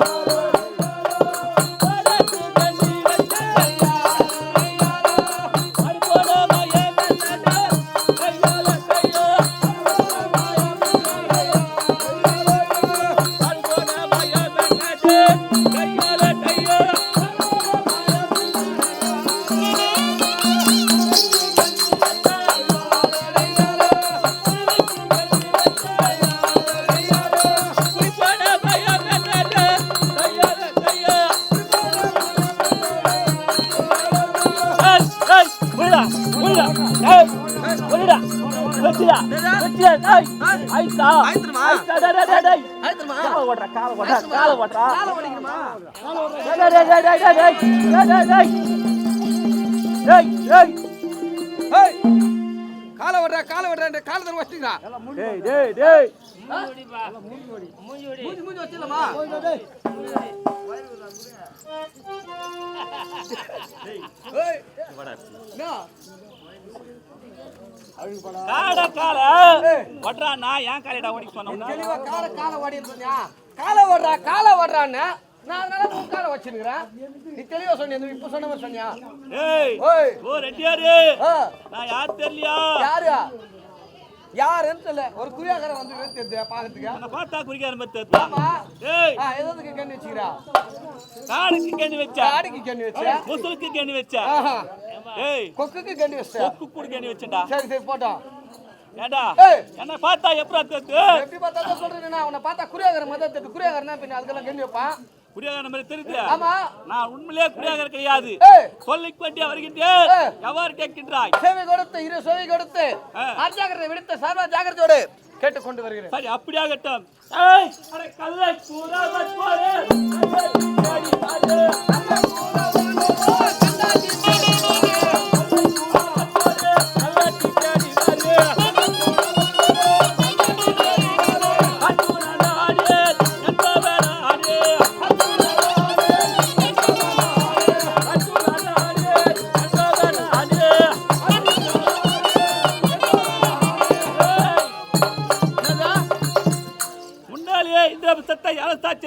Thank. காலை விடுறா காலை விடுறா காலை தர வச்சுக்கிறா மூஞ்சி மூஞ்சி வச்சிடலாமா ஏய், என்ன? காட கால வட்றா நான் ஏன் காலையிடா ஓடி சொன்னோம்னா தெளிவா கால கால ஓடின்னு சொன்னியா? காலை ஓடுறா காலை ஓடுறான்னு. நான் அதனால உன் காலை வச்சிருக்கிறேன். நீ தெளிவா சொன்னியா? இப்ப சொன்ன மாதிரி சொன்னியா? ஏய் ஓய். ஓ ரெட்டியாரு. நான் யார் தெரியலையா? யாரு? யாருன்னு சொல்ல ஒரு குறியாக்காரன் வந்து தெரியுது பாக்கிறதுக்கு. பார்த்தா குறிக்கார மாதிரி ஆமா. ஏய். எதுக்கு கண்ணு வச்சுக்கிறா. காடுக்கு கேணி வச்சா? காடிக்கு கண்ணு வச்ச? முசுலுக்கு கேணி வச்சா. ஏய். கொக்குக்கு கண்ணு வச்ச கொக்கு கூட கேணி வச்சடா சரி சரி போட்டோம். ஏய். என்ன பார்த்தா எப்படா எப்படி பார்த்தா சொல்றேன் நான். உன்னை பார்த்தா குறியாக்காரன் மாதிரி தெரியுது. குறியாக்காரன் பின்ன அதுக்கெல்லாம் கண்ணு வைப்பான். குறியாகார மாதிரி தெரியுது ஆமா. நான் உண்மையிலேயே குறியாகார கிடையாது. சொல்லிக் கொண்டே வருகின்றேன். எவ்வாறு கேட்கின்றாய்? சேவை கொடுத்து இரு சேவை கொடுத்து ஆ. அஜாக்கிரதை விடுத்த சர்வ ஜாக்கிரதையோடு கேட்டு கொண்டு வருகிறேன். சரி அப்படியாகட்டும். கல்லை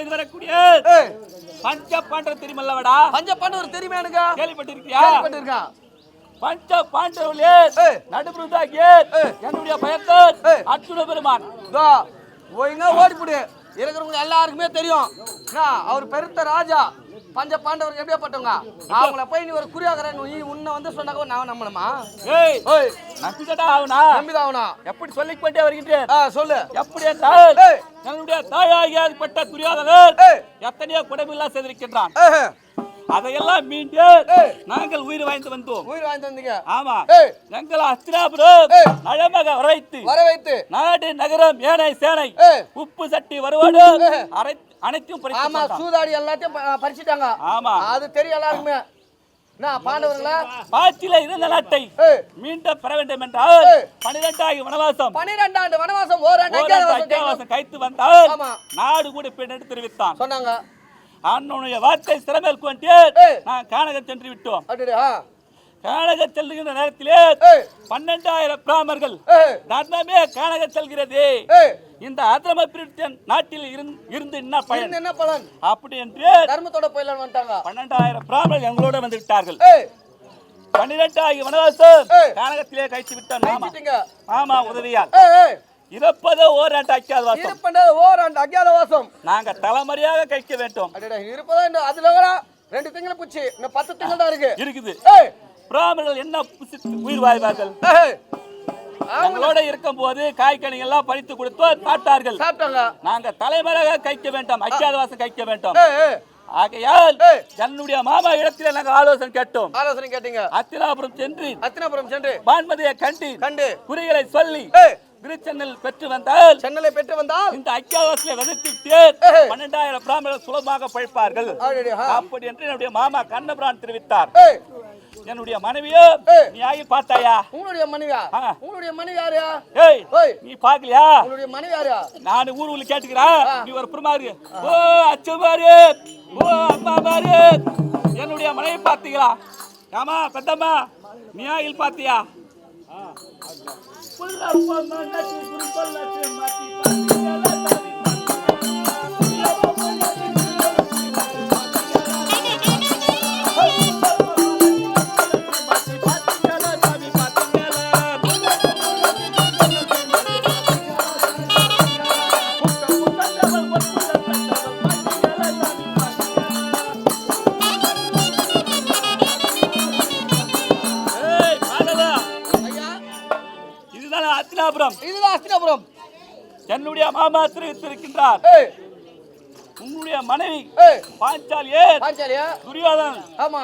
செய்து வரக்கூடிய பஞ்ச பாண்டவ தெரியுமல்லவடா? பஞ்ச பாண்டவர் தெரியுமா எனக்கு கேள்விப்பட்டிருக்கியா கேள்விப்பட்டிருக்கான் பஞ்ச பாண்டவர்களே. நடுபுறதாகிய. என்னுடைய பயத்தன் ஏய். அர்ஜுன பெருமான். ஒழுங்கா ஓடிப்புடு. இருக்கிறவங்க எல்லாருக்குமே தெரியும். அவர் பெருத்த ராஜா. பஞ்ச பாண்டவருக்கு எப்படியாப்பட்டவங்க? அவங்கள போய் நீ ஒரு குறியாகிறேன் நீ உன்னை வந்து சொன்னாக்க நான் நம்பணுமா? ஏய் ஓய் நம்பிதடா அவனா நம்பிதான் அவனா எப்படி சொல்லிக் கொண்டே வருகின்றேன் ஆ சொல்லு. எப்படி என்றால் ஏய். என்னுடைய தாயாகியாற்பட்ட துரியாதனர். எத்தனையோ குடமில்லா செய்திருக்கின்றான். அதையெல்லாம் மீண்டு. நாங்கள் உயிர் வாய்ந்து வந்தோம் உயிர் வாங்கி தந்தீங்க ஆமா. எங்கள் அஸ்தினாபுரம் ஏய். நலமாக வரவைத்து வர வைத்து நாடு நகரம் ஏனை சேனை. உப்பு சட்டி வருவாடு. அரை அனைத்தும் ஆமா. சூதாடி எல்லாத்தையும் பறிச்சுட்டாங்க ஆமா அது தெரியும் எல்லாருக்குமே பாண்டவர்களா பாச்சில இருந்த நாட்டை மீண்டும் பெற வேண்டும் என்றால். பனிரெண்டாகி வனவாசம் பன்னிரெண்டாண்டு வனவாசம் ஓராண்டு கைத்து வந்தால். நாடு கூட பெண் எடுத்து தெரிவித்தான் சொன்னாங்க அண்ணனுடைய வார்த்தை கொண்டு ஏய். நான் கானகம் சென்று விட்டோம். கானக செல்லுகின்ற நேரத்திலே பன்னெண்டாயிரம் பிராமர்கள் தர்மமே கானக செல்கிறது. இந்த அதர்ம பிரிட்டன் நாட்டில் இருந்- இருந்து என்ன பயன்? என்ன பலன்? அப்படி என்று தர்மத்தோட போயிடலான்னு வந்துட்டாங்க. பன்னெண்டாயிரம் பிராமணர்கள் எங்களோட வந்து விட்டார்கள் ஏய். பன்னிரெண்டாயிரம் வனவாசம். கானகத்திலே கழித்து விட்டோம் ஆமா. உதவியால். இருப்பதோ ஓராண்டு அக்காத வாசம் இருப்பது ஓராண்டு அஞ்ஞாதவாசம் நாங்க தலைமுறையாக கழிக்க வேண்டும். இருப்பதா இந்த அதுல ரெண்டு திங்கள் பூச்சி இன்னும் பத்து திங்கள் தான் இருக்கு. இருக்குது. ஏய்! பிராமணர்கள் என்ன உயிர் வாழ்வார்கள் ஏய்! அவங்க எங்களோட இருக்கும் போது காய்கனிகள் எல்லாம் பறித்து கொடுத்து சாப்பிட்டார்கள். நாங்க தலைமுறையாக கைக்க வேண்டாம் அக்காத வாசம் கைக்க வேண்டாம் ஆகையால் ஏய். என்னுடைய மாமா இடத்திலே நாங்கள் ஆலோசனை கேட்டோம். ஆலோசனை கேட்டீங்க. அத்திராபுரம் சென்று அத்தினாபுரம் சென்று பான்மதியை கண்டு கண்டு குறிகளை சொல்லி திருச்சென்னல் பெற்று வந்தால் சென்னலை பெற்று வந்தால் இந்த அக்கியாவாசியை விதைத்துட்டு. பன்னெண்டாயிரம் பிராமணர்கள் சுலபமாக பழைப்பார்கள். அப்படி என்று என்னுடைய மாமா கண்ணபிரான் தெரிவித்தார். என்னுடைய மனைவியோ. நீ ஆகி பார்த்தாயா? உங்களுடைய மனைவியா. உங்களுடைய மனைவி யாரு ஏய் நீ பாக்கலையா உங்களுடைய மனைவி யாரு நான் ஊர் ஊர்ல கேட்டுக்கிறேன். நீ ஒரு புறமாரு ஓ அச்சு பாரு. ஓ அம்மா பாரு. என்னுடைய மனைவி பார்த்தீங்களா ஆமா பெத்தம்மா நீ ஆகில் பாத்தியா ஏய், அத்தினாபுரம் இதுதான் அஸ்தினாபுரம். என்னுடைய மாமா தெரிவித்திருக்கின்றார் உன்னுடைய மனைவி பாஞ்சாலியே. பாஞ்சாலியா? துரியோதன் ஆமா.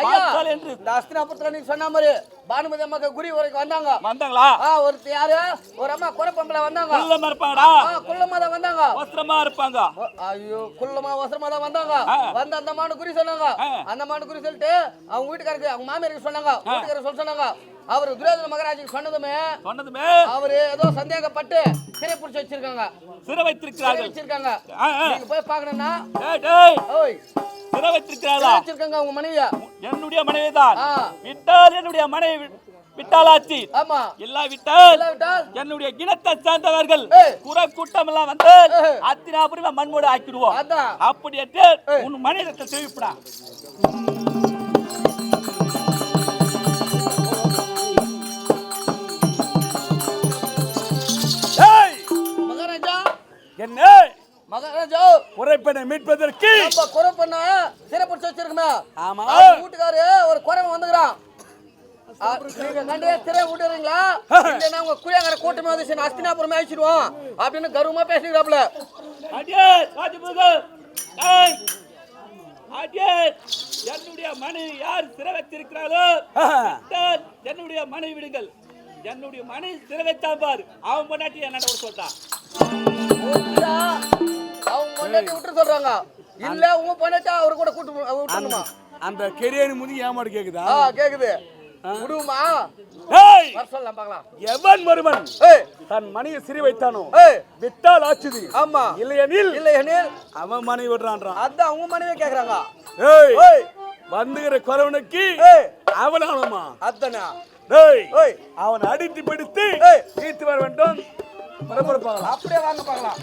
ஐயா என்று. இந்த அஸ்தினாபுரத்துல நீங்க சொன்ன மாதிரி பானுமதி அம்மாக்கு குடி வரைக்கும் வந்தாங்க. வந்தாங்களா? ஆ ஒருத்தர் யாரு? ஒரு அம்மா குறப்பம்பளை வந்தாங்க. குள்ளமா இருப்பாங்கடா. ஆ குள்ளமா தான் வந்தாங்க. வஸ்திரமா இருப்பாங்க. ஐயோ குள்ளமா வசரமா தான் வந்தாங்க. வந்து அந்த மாடு குறி சொன்னாங்க. அந்த மாடு குறி சொல்லிட்டு அவங்க வீட்டுக்காரருக்கு அவங்க மாமியாருக்கு சொன்னாங்க. வீட்டுக்காரர் சொல்ல சொன்னாங்க. அவர் துரியோதன மகராஜுக்கு சொன்னதுமே சொன்னதுமே அவரு ஏதோ சந்தேகப்பட்டு சிறை பிடிச்சி வச்சிருக்காங்க. சிறை வைத்திருக்கிறார்கள். வச்சிருக்காங்க. நீங்க போய் பார்க்கணும்னா ஓய். சிறை வைத்திருக்கிறார்களா சிறை வச்சிருக்காங்க உங்க மனைவிய. என்னுடைய மனைவிதான். ஆ. விட்டால் என்னுடைய மனைவி விட்டாலாச்சு. ஆமா. இல்லா விட்டால் என்னுடைய இனத்தை சார்ந்தவர்கள். குற கூட்டம் எல்லாம் வந்து. அத்தினாபுரமே மண்மூட ஆக்கிடுவோம். அப்படி. உன் மனிதத்தை தெரிவிப்படா. உரைப்பனை மீட்பதற்கு! நம்ம குறை பண்ண சிறை பிடிச்சி வச்சிருக்கோமே. ஆமா. வீட்டுக்காரு ஒரு குறைவன் வந்துக்கிறான். நீங்க கண்டே சிறை விட்டுறீங்களா இல்லைன்னா உங்க குழியாங்கிற கூட்டமே வந்து சரி அஸ்தினாபுரமே அழிச்சிடுவோம் அப்படின்னு கர்வமா அடியே என்னுடைய மனைவி யார் சிறை வைத்திருக்கிறாளோ என்னுடைய மனைவி விடுங்கள். என்னுடைய மனைவி சிறை வைத்தான் பாரு. அவன் பொண்டாட்டி என்ன ஒரு சொல்றான் பொண்டாட்டி விட்டு சொல்றாங்க. இல்ல உங்க பொண்டாட்டி அவரு கூட கூட்டு விட்டுணுமா அந்த கெரியனு முதி ஏமாடு கேக்குதா? ஆ கேக்குது. விடுமா? ஏய்! சொல்லலாம் பார்க்கலாம். எவன் ஏய்! தன் மனைவி சிறை வைத்தானோ விட்டால் ஆச்சுது. ஆமா. இல்லையெனில் இல்ல எனில் அவன் மனைவி விடுறான்றான். அதான் உங்க மனைவி கேக்குறாங்க. ஏய்! வந்துகிற குறவனுக்கு ஏய்! அவனானுமா? அத்தனா? ஏய்! அவன் அடித்து பிடித்து. தீர்த்து வர வேண்டும். அப்படியே வாங்க பார்க்கலாம்.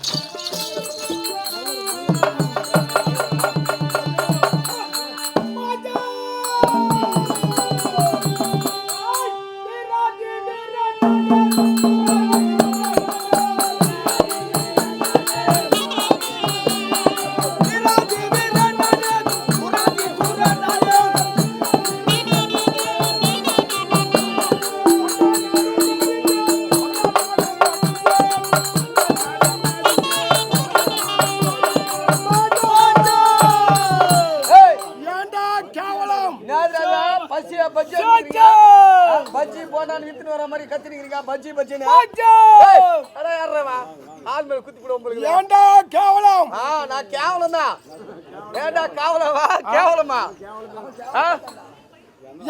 பஜ்ஜின்னு. ஏய், அட யார்றா ஆள் மேல குத்தி இருக்குது. ஏண்டா கேவலம்? ஆ நான் கேவலம் தான் ஏண்டா கேவலமா? கேவலமா? ஆ?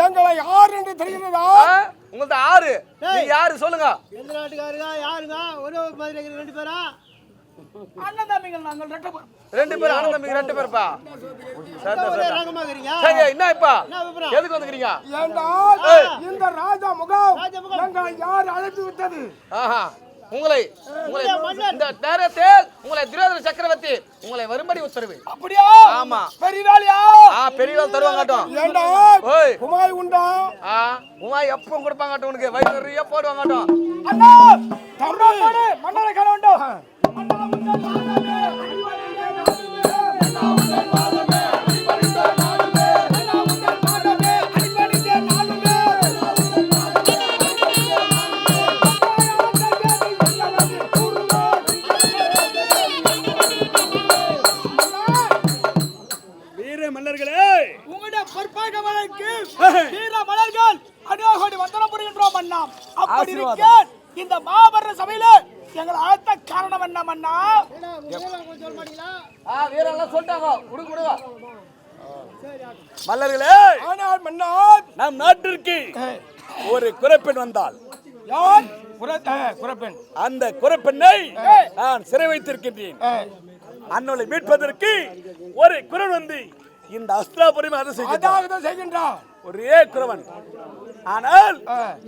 எங்களை யார் என்று தெரிகிறதா ஆ? உங்கள்ட்ட ஆறு. நீங்க யாரு? சொல்லுங்க. எந்த நாட்டுக்காரங்க யாருங்க ஒரே மாதிரி ரெண்டு பேரா? அண்ணன் தம்பிகள் நாங்கள் ரெண்டு பேர் ரெண்டு பேரும் அண்ணன் தம்பிங்க ரெண்டு பேருப்பா. சரி, என்ன இப்பா? எதுக்கு வந்துக்கிறீங்க? இந்த ராஜா முகம் ராஜா முகம். எங்களை யார் அழைத்து விட்டது? ஆஹா உங்களை உங்களை. இந்த நேரத்தில் உங்களை துரியோதன சக்கரவர்த்தி உங்களை வரும்படி உத்தரவு. அப்படியா? ஆமா. பெரிய வேலையா ஆ பெரியவாள் தருவாங்கட்டும் ஏண்டா ஓய் குமாய் உண்டா? ஆ உமா எப்போ கொடுப்பாங்கட்டும் உனக்கு. வயிறு நிறைய போடுவாங்கட்டும் அண்ணா தம்பி மன்னரை காண வேண்டும். இந்த மாபெர சபையில எங்கள் காரணம் என்ன மன்னா? சொல்லிட்டாங்க. மல்லர்களே! ஆனால் மன்னர் நம் நாட்டிற்கு ஒரு குறைப்பெண் வந்தால். யார்? குறைப்பெண் அந்த குறைப்பெண்ணை நான் சிறை வைத்திருக்கின்றேன். அன்னோலை மீட்பதற்கு ஒரு குரல் வந்து இந்த அஸ்திராபுரம் அதை செய்கின்றான். ஒரே குறவன் ஆனால்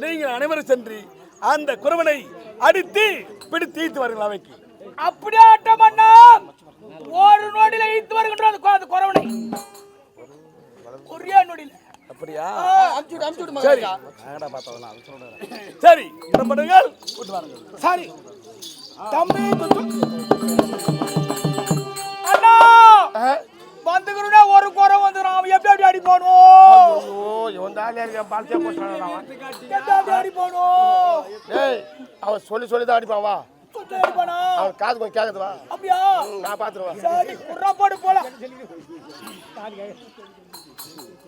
நீங்கள் அனைவரும் சென்று அந்த குறவனை அடித்து இப்படி தீர்த்து வருங்கள் அவைக்கு. அப்படியே ஆட்டம் பண்ணா ஒரு நொடியில இழுத்து வருகின்ற அந்த குறவனை ஒரே நொடியில. அப்படியா? சரி. சரி என்ன பண்ணுங்கள் சரி. தம்பி அண்ணா! வந்துக்கிறோட ஒரு குறை வந்துடும் அவன் எப்படி அப்படி அடிப்பானோ ஐயோ இவன் தான் பால்சியா போட்டான் அடிப்பானோ அவன் சொல்லி சொல்லி தான் அடிப்பான் வா. அவன் காது கொஞ்சம் கேக்குது வா. அப்படியா? நான் போலாம்.